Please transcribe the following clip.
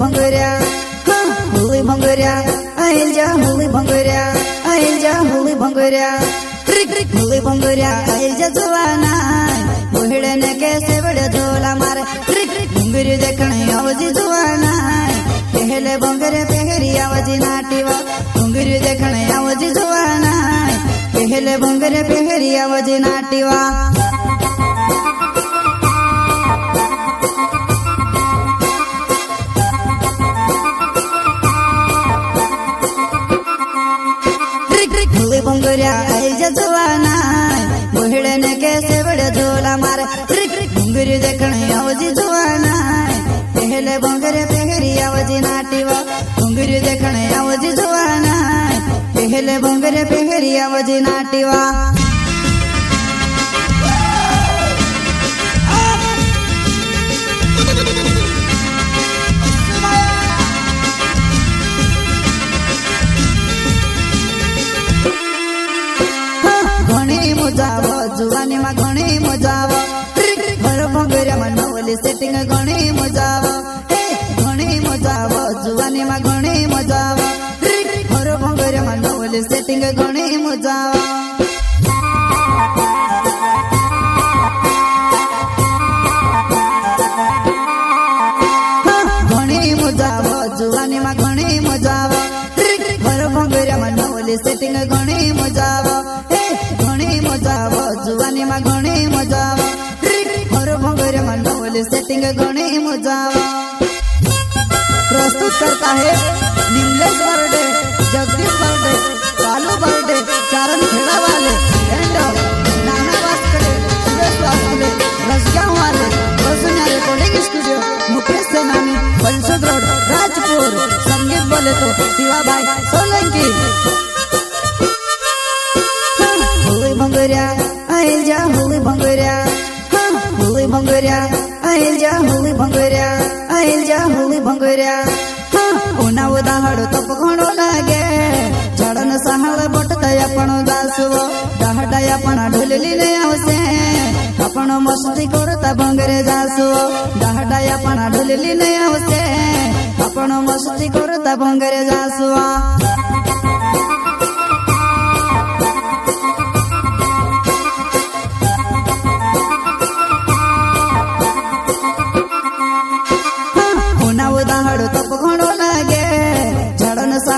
भंगऱ्या हा, होळी भंगऱ्या आईच्या होळी भंगऱ्या आईच्या होळी भंगऱ्या रिक रिक होळी भंगऱ्या आईच्या जुवाना बोहड़ने के सेवड़ झोला मारे रिक रिक भंगरी देखने आवाजी जुवाना पहले भंगरे पहरी आवाजी नाटीवा भंगरी देखने आवाजी जुवाना पहले भंगरे पहरी आवाजी नाटीवा सेवड़ झोला मारे। भंगुरी देखने आवाजी जुवाना पहले बंगरे पहरी आवाजी नाटीवा। घुंगरी देखने आवाजी जुआना पहले बंगरे पहरी आवाजी नाटीवा। મજા આવે. જુવાની માં ઘણી મજા આવે. ભર ભંગર્યા માં નવલી સેટિંગ ઘણી મજા આવે. ઘણી મજા આવે. જુવાની માં ઘણી મજા આવે. ભર ભંગર્યા માં નવલી સેટિંગ ઘણી મજા આવે. જુવાની માં ઘણી મજા આવે. ભર ભંગર્યા માં નવલી ઘણી જુવાનીમાં ઘણી મજા આવો ઘર ભંગરિયામાં નવલી સેટિંગ ઘણી મજા આવો प्रस्तुत करता है Nimlesh birthday Jagdish birthday Kalu birthday Charan Kheda वाले एंड नाना वास्करे सुरेश वास्करे रसगांव वाले वसुन्या रिकॉर्डिंग स्टूडियो मुकेश सेनानी बंसुद रोड राजपुर संगीत बोले तो शिवाभाई सोलंकी होळी ભંગોર્યા અહીં જા હોવી ભંગોર્યા અહીં જા હોવી ભંગોર્યા. હા, ઉનાવો દાહડો તો ઘણો લાગે. ઝાડનો સહાળ બટતાયા પણ દાસવો દાહડાયા પણ ઢોલલી ને આવશે. આપણો મસ્તી કરતા ભંગરે જાસો દાહડાયા પણ ઢોલલી ને આવશે. આપણો મસ્તી કરતા ભંગરે જાસવા.